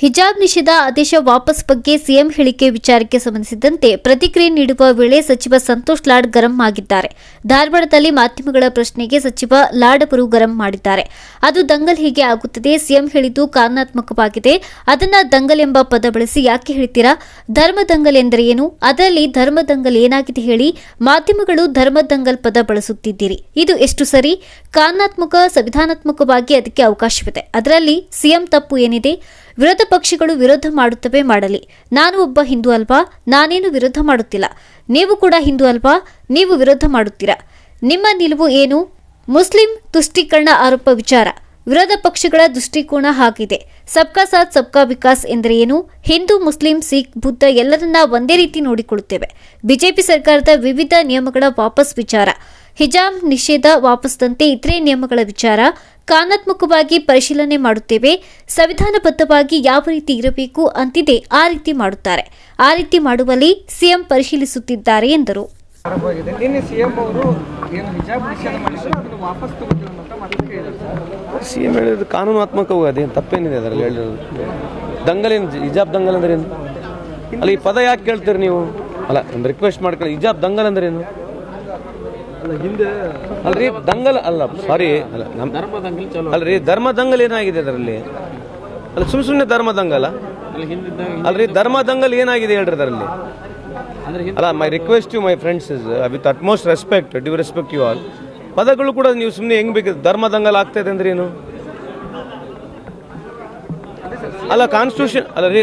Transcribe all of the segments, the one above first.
ಹಿಜಾಬ್ ನಿಷೇಧ ಆದೇಶ ವಾಪಸ್ ಬಗ್ಗೆ ಸಿಎಂ ಹೇಳಿಕೆ ವಿಚಾರಕ್ಕೆ ಸಂಬಂಧಿಸಿದಂತೆ ಪ್ರತಿಕ್ರಿಯೆ ನೀಡುವ ವೇಳೆ ಸಚಿವ ಸಂತೋಷ್ ಲಾಡ್ ಗರಂ ಆಗಿದ್ದಾರೆ. ಧಾರವಾಡದಲ್ಲಿ ಮಾಧ್ಯಮಗಳ ಪ್ರಶ್ನೆಗೆ ಸಚಿವ ಲಾಡ್ ಅವರು ಗರಂ ಮಾಡಿದ್ದಾರೆ. ಅದು ದಂಗಲ್ ಹೀಗೆ ಆಗುತ್ತದೆ, ಸಿಎಂ ಹೇಳಿದ್ದು ಕಾನೂನಾತ್ಮಕವಾಗಿದೆ ಅದನ್ನ ದಂಗಲ್ ಎಂಬ ಪದ ಬಳಸಿ ಯಾಕೆ ಹೇಳ್ತೀರಾ? ಧರ್ಮ ದಂಗಲ್ ಎಂದರೆ ಏನು? ಅದರಲ್ಲಿ ಧರ್ಮ ದಂಗಲ್ ಏನಾಗಿದೆ ಹೇಳಿ ಮಾಧ್ಯಮಗಳು ಧರ್ಮ ದಂಗಲ್ ಪದ ಬಳಸುತ್ತಿದ್ದೀರಿ. ಇದು ಎಷ್ಟು ಸರಿ? ಕಾನೂನಾತ್ಮಕ ಸಂವಿಧಾನಾತ್ಮಕವಾಗಿ ಅದಕ್ಕೆ ಅವಕಾಶವಿದೆ. ಅದರಲ್ಲಿ ಸಿಎಂ ತಪ್ಪು ಏನಿದೆ? ವಿರೋಧ ಪಕ್ಷಗಳು ವಿರೋಧ ಮಾಡುತ್ತವೆ ಮಾಡಲಿ. ನಾನು ಒಬ್ಬ ಹಿಂದೂ ಅಲ್ವಾ? ನಾನೇನು ವಿರೋಧ ಮಾಡುತ್ತಿಲ್ಲ. ನೀವು ಕೂಡ ಹಿಂದೂ ಅಲ್ವಾ? ನೀವು ವಿರೋಧ ಮಾಡುತ್ತೀರಾ? ನಿಮ್ಮ ನಿಲುವು ಏನು? ಮುಸ್ಲಿಂ ತುಷ್ಟೀಕರಣ ಆರೋಪ ವಿಚಾರ. ವಿರೋಧ ಪಕ್ಷಗಳ ದೃಷ್ಟಿಕೋನ ಹಾಗಿದೆ. ಸಬ್ಕಾ ಸಾಥ್, ಸಬ್ಕಾ ವಿಕಾಸ್ ಎಂದರೆ ಏನು? ಹಿಂದೂ, ಮುಸ್ಲಿಂ, ಸಿಖ್, ಬುದ್ಧ ಎಲ್ಲರನ್ನ ಒಂದೇ ರೀತಿ ನೋಡಿಕೊಳ್ಳುತ್ತೇವೆ. ಬಿಜೆಪಿ ಸರ್ಕಾರದ ವಿವಿಧ ನಿಯಮಗಳ ವಾಪಸ್ ವಿಚಾರ. ಹಿಜಾಬ್ ನಿಷೇಧ ವಾಪಸ್ದಂತೆ ಇತರೆ ನಿಯಮಗಳ ವಿಚಾರ ಕಾನೂನಾತ್ಮಕವಾಗಿ ಪರಿಶೀಲನೆ ಮಾಡುತ್ತೇವೆ ಸಂವಿಧಾನಬದ್ಧವಾಗಿ ಯಾವ ರೀತಿ ಇರಬೇಕು ಅಂತಿದೆ ಆ ರೀತಿ ಮಾಡುತ್ತಾರೆ. ಆ ರೀತಿ ಮಾಡುವಲ್ಲಿ ಸಿಎಂ ಪರಿಶೀಲಿಸುತ್ತಿದ್ದಾರೆ ಎಂದರು. ಸಿಎಂ ನಿನ್ನೆ ಸಿ ಎಂ ಅವರು ಏನು ಹಿಜಾಬ್ ನಿಷೇಧ ಮಾಡಿದ್ರು ವಾಪಸ್ ತಗೋತೀವಿ ಅಂತ ಮಾತು ಹೇಳಿದ್ರು ಸಿ ಎಂ ಹೇಳಿದ್ರು ಕಾನೂನಾತ್ಮಕವೂ ಅದೇನು ತಪ್ಪೇನಿದೆ ಅದರಲ್ಲಿ ಹೇಳಿರೋದು? ದಂಗಲೇನು ಹಿಜಾಬ್ ದಂಗಲ್ ಅಂದ್ರೆ ಏನು ಅಲ್ಲ ಈ ಪದ ಯಾಕೆ ಕೇಳ್ತೀರಿ ನೀವು? ಅಲ್ಲ ಒಂದು ರಿಕ್ವೆಸ್ಟ್ ಮಾಡ್ಕೊಳ್ಳಿ. ಹಿಜಾಬ್ ದಂಗಲ್ ಅಂದ್ರೆ ಏನು ಅಲ್ರಿ ದಂಗಲ್ ಅಲ್ಲ ಸಾರಿ ಅಲ್ರಿ ಧರ್ಮ ದಂಗಲ್ ಏನಾಗಿದೆ ಅದರಲ್ಲಿ? ಅಲ್ಲ ಸುಮ್ ಸುಮ್ಮನೆ ಧರ್ಮ ದಂಗಲ್ ಅಲ್ರಿ ಧರ್ಮ ದಂಗಲ್ ಏನಾಗಿದೆ ಹೇಳ್ರಿ ಅದರಲ್ಲಿ? ಅಲ್ಲ my request you my friends is with utmost respect due respect you all ಪದಗಳು ಕೂಡ ನೀವು ಸುಮ್ಮನೆ ಹೆಂಗ್ ಬೇಕು ಧರ್ಮ ದಂಗಲ್ ಆಗ್ತಾ ಇದೆ ಅಂದ್ರೆ ಏನು? ಅಲ್ಲ ಕಾನ್ಸ್ಟಿಟ್ಯೂಷನ್ ಅಲ್ಲ ರೀ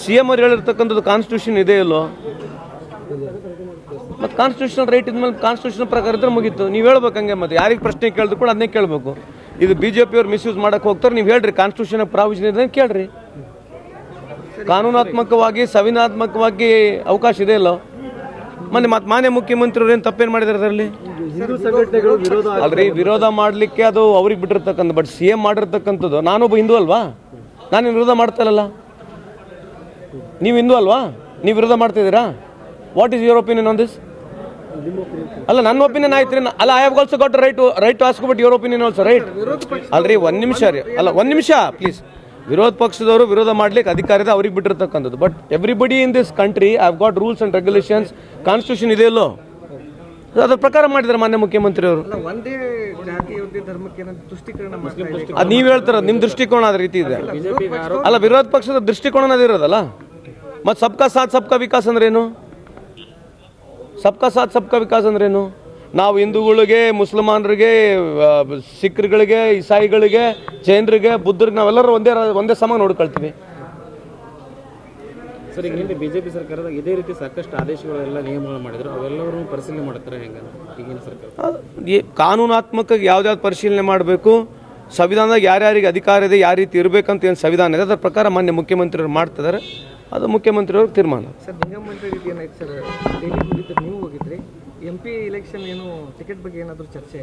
ಸಿ ಎಂ ಅವ್ರು ಹೇಳಿರ್ತಕ್ಕಂಥದ್ದು ಕಾನ್ಸ್ಟಿಟ್ಯೂಷನ್ ಇದೆ ಇಲ್ಲೋ? ಮತ್ತು ಕಾನ್ಸ್ಟಿಟ್ಯೂಷನ್ ರೈಟ್ ಇದ್ಮೇಲೆ ಕಾನ್ಸ್ಟಿಟ್ಯೂಷನ್ ಪ್ರಕಾರ ಇದ್ರೆ ಮುಗೀತು. ನೀವು ಹೇಳ್ಬೇಕು ಹಂಗೆ ಮತ್ತೆ. ಯಾರಿಗೆ ಪ್ರಶ್ನೆ ಕೇಳಿದ್ರು ಕೂಡ ಅದನ್ನೇ ಕೇಳಬೇಕು. ಇದು ಬಿ ಜೆ ಪಿಯವ್ರು ಮಿಸ್ಯೂಸ್ ಮಾಡಕ್ಕೆ ಹೋಗ್ತಾರೆ ನೀವು ಹೇಳ್ರಿ. ಕಾನ್ಸ್ಟಿಟ್ಯೂಷನ್ ಪ್ರಾವಿಷನ್ ಇದೆ ಅಂತ ಕೇಳ್ರಿ. ಕಾನೂನಾತ್ಮಕವಾಗಿ ಸವಿನಾತ್ಮಕವಾಗಿ ಅವಕಾಶ ಇದೆ ಇಲ್ಲೋ ಮೊನ್ನೆ ಮತ್ತೆ ಮಾನ್ಯ ಮುಖ್ಯಮಂತ್ರಿಯವ್ರು ಏನು ತಪ್ಪೇನು ಮಾಡಿದಾರೆ ಅದರಲ್ಲಿ? ಅಲ್ರಿ ವಿರೋಧ ಮಾಡಲಿಕ್ಕೆ ಅದು ಅವ್ರಿಗೆ ಬಿಟ್ಟಿರ್ತಕ್ಕಂಥ ಬಟ್ ಸಿ ಎಂ ಮಾಡಿರ್ತಕ್ಕಂಥದ್ದು. ನಾನೊಬ್ಬ ಹಿಂದೂ ಅಲ್ವಾ? ನಾನು ವಿರೋಧ ಮಾಡ್ತಾರಲ್ಲ ನೀವು ಹಿಂದೂ ಅಲ್ವಾ? ನೀವು ವಿರೋಧ ಮಾಡ್ತಿದ್ದೀರಾ what is your opinion on this ಅಲ್ಲ ನನ್ನ ಒಪಿನಿಯನ್ ಆಯ್ತು ರೀ. ಅಲ್ಲ I have also got right right to ask but your opinion also right ಅಲ್ರಿ ಒಂದು ನಿಮಿಷ ರೀ. ಅಲ್ಲ ಒಂದು ನಿಮಿಷ ಪ್ಲೀಸ್ ವಿರೋಧ ಪಕ್ಷದವರು ವಿರೋಧ ಮಾಡ್ಲಿಕ್ಕೆ ಅಧಿಕಾರ ಇದೆ ಅವ್ರಿಗೆ ಬಿಟ್ಟಿರ್ತಕ್ಕಂಥದ್ದು. But everybody in this country I have got rules and regulations constitution ಇದೆಯಲ್ಲೋ ಅದ್ರ ಪ್ರಕಾರ ಮಾಡಿದ್ದಾರೆ ಮಾನ್ಯ ಮುಖ್ಯಮಂತ್ರಿ ಅವರು ಒಂದೇ ಜಾತಿ ಒಂದೇ ಧರ್ಮಕ್ಕೆ ಏನಂತ ತುಷ್ಟೀಕರಣ ಮಾಡ್ತಾ ಅದು ನೀವು ಹೇಳ್ತಾರ ನಿಮ್ಮ ದೃಷ್ಟಿಕೋನ ಅದ ರೀತಿ ಇದೆ. ಅಲ್ಲ ವಿರೋಧ ಪಕ್ಷದ ದೃಷ್ಟಿಕೋನ ಅದಿರೋದಲ್ಲ ಮತ್ತು ಸಬ್ಕಾ ಸಾಥ್ ಸಬ್ಕಾ ವಿಕಾಸ್ ಅಂದ್ರೇನು? ಸಬ್ಕಾ ಸಾಥ್ ಸಬ್ಕಾ ವಿಕಾಸ್ ಅಂದ್ರೇನು? ನಾವು ಹಿಂದೂಗಳಿಗೆ ಮುಸಲ್ಮಾನರಿಗೆ ಆ, ಸಿಖ್ರುಗಳಿಗೆ ಇಸಾಯಿಗಳಿಗೆ ಜೈನರಿಗೆ ಬುದ್ಧರಿಗೆ ನಾವೆಲ್ಲರೂ ಒಂದೇ ಒಂದೇ ಸಮ ನೋಡ್ಕೊಳ್ತೀವಿ. ಸರ್ ಈಗ ಹಿಂದೆ ಬಿಜೆಪಿ ಸರ್ಕಾರದ ಇದೇ ರೀತಿ ಸಾಕಷ್ಟು ಆದೇಶಗಳೆಲ್ಲ ನಿಯಮಗಳು ಮಾಡಿದ್ರು. ಅವೆಲ್ಲವನ್ನೂ ಪರಿಶೀಲನೆ ಮಾಡ್ತಾರೆ ಹೆಂಗ ಈಗಿನ ಸರ್ಕಾರ. ಈ ಕಾನೂನಾತ್ಮಕ ಯಾವ್ದಾವ್ದು ಪರಿಶೀಲನೆ ಮಾಡಬೇಕು ಸಂವಿಧಾನದಾಗ ಯಾರ್ಯಾರಿಗೆ ಅಧಿಕಾರ ಇದೆ ಯಾವ ರೀತಿ ಇರಬೇಕಂತ ಏನು ಸಂವಿಧಾನ ಇದೆ ಅದರ ಪ್ರಕಾರ ಮಾನ್ಯ ಮುಖ್ಯಮಂತ್ರಿಯವರು ಮಾಡ್ತಿದ್ದಾರೆ. ಅದು ಮುಖ್ಯಮಂತ್ರಿಯವ್ರ ತೀರ್ಮಾನ. ಸರ್ ರೀತಿ ಏನಾಯ್ತು ಸರ್ ನೀವು ಹೋಗಿದ್ರಿ. ಎಂ ಪಿ ಏನು ಟಿಕೆಟ್ ಬಗ್ಗೆ ಏನಾದರೂ ಚರ್ಚೆ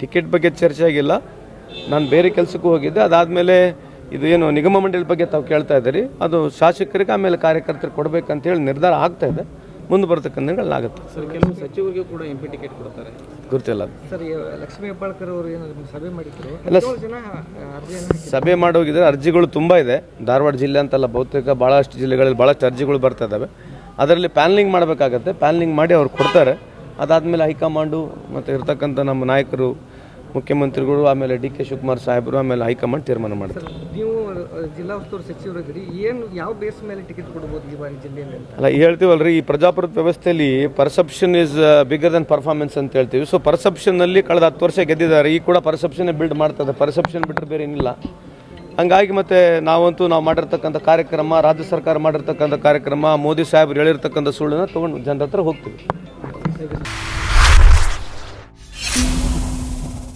ಟಿಕೆಟ್ ಬಗ್ಗೆ ಚರ್ಚೆ ಆಗಿಲ್ಲ. ನಾನು ಬೇರೆ ಕೆಲಸಕ್ಕೂ ಹೋಗಿದ್ದೆ. ಅದಾದಮೇಲೆ ಇದು ಏನು ನಿಗಮ ಮಂಡಳಿ ಬಗ್ಗೆ ತಾವು ಕೇಳ್ತಾ ಇದ್ದೀರಿ. ಅದು ಶಾಸಕರಿಗೆ ಆಮೇಲೆ ಕಾರ್ಯಕರ್ತರಿಗೆ ಕೊಡಬೇಕಂತೇಳಿ ನಿರ್ಧಾರ ಆಗ್ತಾ ಇದೆ. ಮುಂದೆ ಬರ್ತಕ್ಕಂಥ ಆಗುತ್ತೆ ಸರ್ ಕೆಲವು ಸಚಿವರಿಗೆ ಕೂಡ ಎಂ ಪಿ ಟಿಕೆಟ್ ಕೊಡ್ತಾರೆ. ಗೊತ್ತಿಲ್ಲ. ಸರ್ ಲಕ್ಷ್ಮೀ ಹೆಬ್ಬಾಳ್ಕರ್ ಅವರು ಏನು ಸಭೆ ಮಾಡಿದ್ರು? ಎಲ್ಲ ಸಭೆ ಮಾಡೋಗಿದ್ರೆ ಅರ್ಜಿಗಳು ತುಂಬ ಇದೆ. ಧಾರವಾಡ ಜಿಲ್ಲೆ ಅಂತಲ್ಲ ಬಹುತೇಕ ಭಾಳಷ್ಟು ಜಿಲ್ಲೆಗಳಲ್ಲಿ ಭಾಳಷ್ಟು ಅರ್ಜಿಗಳು ಬರ್ತಾ ಇದ್ದಾವೆ. ಅದರಲ್ಲಿ ಪ್ಯಾನ್ಲಿಂಗ್ ಮಾಡಬೇಕಾಗತ್ತೆ. ಪ್ಯಾನ್ಲಿಂಗ್ ಮಾಡಿ ಅವ್ರು ಕೊಡ್ತಾರೆ. ಅದಾದಮೇಲೆ ಹೈಕಮಾಂಡು ಮತ್ತು ಇರ್ತಕ್ಕಂಥ ನಮ್ಮ ನಾಯಕರು ಮುಖ್ಯಮಂತ್ರಿಗಳು ಆಮೇಲೆ ಡಿ ಕೆ ಶಿವಕುಮಾರ್ ಸಾಹೇಬರು ಆಮೇಲೆ ಹೈಕಮಾಂಡ್ ತೀರ್ಮಾನ ಮಾಡ್ತಾರೆ ನೀವು ಜಿಲ್ಲಾ ಉಸ್ತುವಾರಿ ಸಚಿವರಿದ್ದೀರಿ ಏನು ಯಾವ ಬೇಸ್ ಮೇಲೆ ಟಿಕೆಟ್ ಕೊಡ್ಬೋದು ಈ ಬಾರಿ ಜಿಲ್ಲೆಯಲ್ಲಿ ಅಂತ? ಅಲ್ಲ ಹೇಳ್ತೀವಲ್ರಿ ಈ ಪ್ರಜಾಪ್ರಭುತ್ವ ವ್ಯವಸ್ಥೆಯಲ್ಲಿ perception is bigger than performance ಅಂತ ಹೇಳ್ತೀವಿ. ಸೊ ಪರ್ಸೆಪ್ಷನ್ನಲ್ಲಿ ಕಳೆದ ಹತ್ತು ವರ್ಷ ಗೆದ್ದಿದ್ದಾರೆ ಈ ಕೂಡ ಪರ್ಸೆಪ್ಷನ್ ಬಿಲ್ಡ್ ಮಾಡ್ತದೆ ಪರ್ಸೆಪ್ಷನ್ ಬಿಟ್ಟರೆ ಬೇರೆ ಏನಿಲ್ಲ. ಹಂಗಾಗಿ ಮತ್ತೆ ನಾವಂತೂ ನಾವು ಮಾಡಿರ್ತಕ್ಕಂಥ ಕಾರ್ಯಕ್ರಮ ರಾಜ್ಯ ಸರ್ಕಾರ ಮಾಡಿರ್ತಕ್ಕಂಥ ಕಾರ್ಯಕ್ರಮ ಮೋದಿ ಸಾಹೇಬ್ರು ಹೇಳಿರ್ತಕ್ಕಂಥ ಸುಳ್ಳನ್ನು ತೊಗೊಂಡು ಜನರ ಹತ್ರ ಹೋಗ್ತೀವಿ.